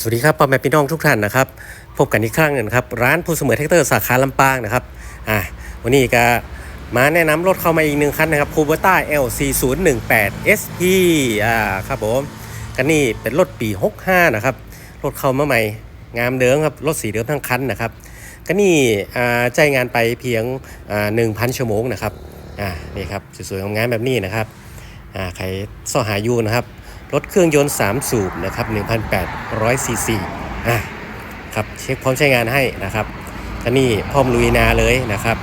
สวัสดีครับพ่อแม่พี่น้องทุกท่านนะครับพบกันอีกครั้งหนึ่งครับ ร้านผู้เสมอแท็กเตอร์สาขาลำปางนะครับอ่าวันนี้ก็มาแนะนำรถเข้ามาอีกหนึ่งคันนะครับคูเบต้า L4018 SP อ่าครับผมกันนี่เป็นรถปี 65 นะครับ รถเข้ามาใหม่งามเดิมครับ รถสีเดิมทั้งคันนะครับก็นี่อ่าใจงานไปเพียงอ่า1,000 ชั่วโมงนะครับอ่านี่ครับสวยๆงามแบบนี้นะครับอ่าใครซ่อหาอยู่นะครับ รถเครื่องยนต์ 3 สูบนะครับ1,800ซีซีอะครับเช็คพร้อมใช้งานให้นะครับก็นี่พร้อมลุยนาเลยนะครับ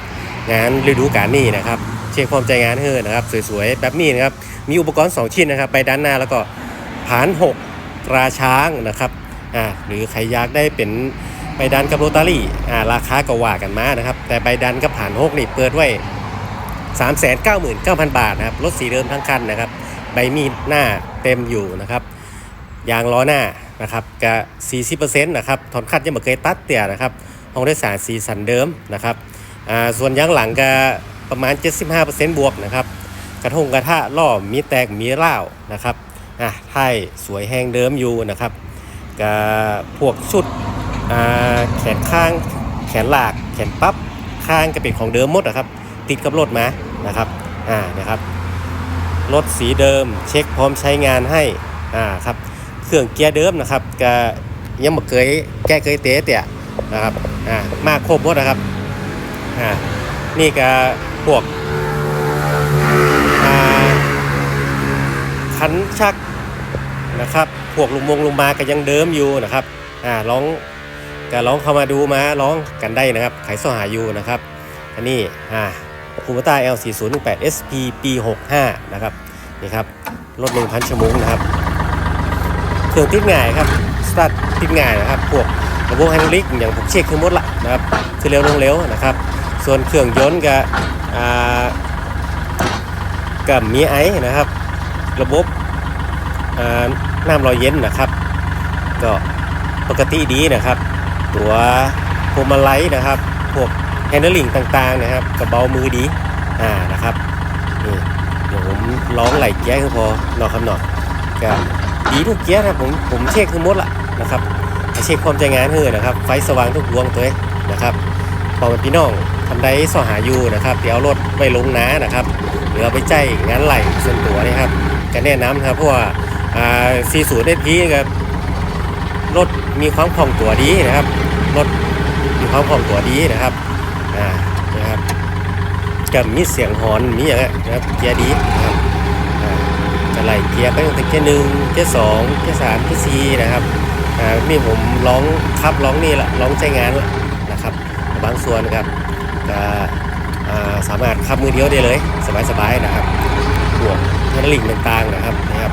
งานฤดูกาลนี่นะครับ เช็คพร้อมใจงานเฮ้อนะครับสวยๆแบบนี้นะครับมีอุปกรณ์ 2 ชิ้นนะครับ ไปด้านหน้าแล้วก็ผาน 6 ตราช้างนะครับอ่าหรือใครอยากได้เป็นใบดันกับโรตารี่อ่าราคาก็ว่ากันมานะครับ แต่ใบดันกับผาน6นี่เปิดไว้399,000 บาทนะครับรถสีเดิมทั้งคันนะครับ ใบมีดหน้า เต็มอยู่นะครับยางล้อหน้านะครับกับ 40%นะครับถอนคัดยังไม่เคยตัดเตี่ยนะครับห้องโดยสารสีสันเดิมนะครับอ่าส่วนยางหลังก็ประมาณ 75%บวกนะครับกระทงกระทะล่อมีแตกมีร่านะครับอะท้ายสวยแห้งเดิมอยู่นะครับกับพวกชุดอ่าแขนข้างแขนหลากแขนปั๊บข้างก็เป็นของเดิมหมดนะครับติดกับรถมานะครับอ่านะครับ รถสีเดิม เช็คพร้อมใช้งานให้อ่าครับเครื่องเกียร์เดิมนะครับก็ยังม่เคยแก้เคยเตะเตะนะครับอ่ามาครบหมดนะครับอ่านี่ก็พวกอ่าคันชักนะครับ พวกลุมมงลุมมาก็ยังเดิมอยู่นะครับอ่าลองก็ลองเข้ามาดูมาลองกันได้นะครับขายสหาอยู่นะครับอันนี้อ่า คูเบต้า L4018 SP ปี 65 นะครับ นี่ครับ รถ 1,000 ชั่วโมงนะครับ เครื่องติดง่ายครับ สตาร์ทติดง่ายนะครับ พวกระบบไฮดรอลิกอย่างผมเช็คคือหมดละนะครับคือเร็วลงเร็วนะครับ ส่วนเครื่องยนต์กับกับมีไอนะครับ ระบบน้ำรอยเย็นนะครับ ก็ปกติดีนะครับ ตัวพวงมาลัยนะครับ พวก แฮนด์ลิงต่างๆนะครับกระเบามือดีอ่านะครับนี่เดี๋ยวผมร้องไหลเกียร์คือพอเนอกคำหนอกก็ดีทุกเกียร์นะครับผมผมเช็คคือหมดละนะครับเช็คความใจงานเฮ้อนะครับ ไฟสว่างทุกดวงตัวเองนะครับพอเป็นพี่น้องทันใดสอหาอยู่นะครับเดี๋ยวรถไปลงน้านะครับหรือไปใจงานไหลส่วนตัวนี่ครับก็แนะนำครับเพราะว่าอ่า40 SP กับรถมีความคล่องตัวดีนะครับรถมีความคล่องตัวดีนะครับ อ่านะครับกับมีเสียงหอนมีอย่างเงี้ยนะครับเกียร์ดีนะครับอ่าจะไล่เกียร์ไปตั้งแต่เกียร์หนึ่งเกียร์สองเกียร์สามเกียร์สี่นะครับอ่านี่ผมร้องขับร้องนี่ละร้องใช้งานละนะครับ บางส่วนครับก็สามารถขับมือเดียวได้เลย สบายๆนะครับพวกเทนลิงต่างๆนะครับนะครับ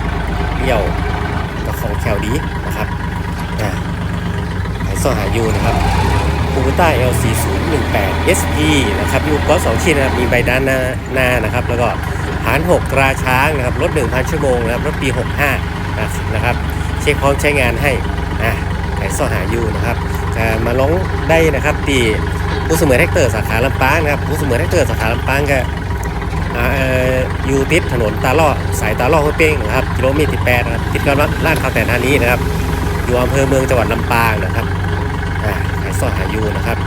เดี่ยวกับของแคลดีนะครับอ่าไอซ่อหายูนะครับ คูต้า L4018 SP นะครับมีอุปกรณ์2ชิ้นนะครับมีใบด้านหน้าหน้านะครับ แล้วก็ฐาน6ตราช้างนะครับรถ 1,000 ชั่วโมงนะครับรถปี 65 นะครับ เช็คพร้อมใช้งานให้อะใครซ่อหาอยู่นะครับจะมาลงได้นะครับตีผู้เสมอแท็กเตอร์สาขาลำปางนะครับผู้เสมอแท็กเตอร์สาขาลำปางก็อยู่ติดถนนตาล่อสายตาล่อห้วยเป้งนะครับกิโลเมตรที่8นะครับติดกับร้านข้าวแต่นท่านี้นะครับ อยู่อำเภอเมืองจังหวัดลำปางนะครับ อ่าขายซอหายูนะครับ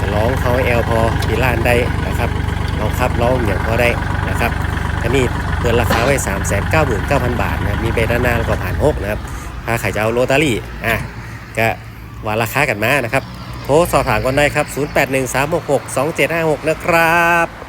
จะร้องเขาแอลพอทีล้านได้นะครับร้องครับร้องอย่างพอได้นะครับอันนี้เปิดราคาไว้ 3 9 9 0 0 0 บาทนะมีไปด้านหน้าแล้วก็ผ่านหกนะครับถ้าใครจะเอาโรตารี่อะก็ว่าราคากันมานะครับโทรสอบถามกันได้ครับ 0813662756 นะครับ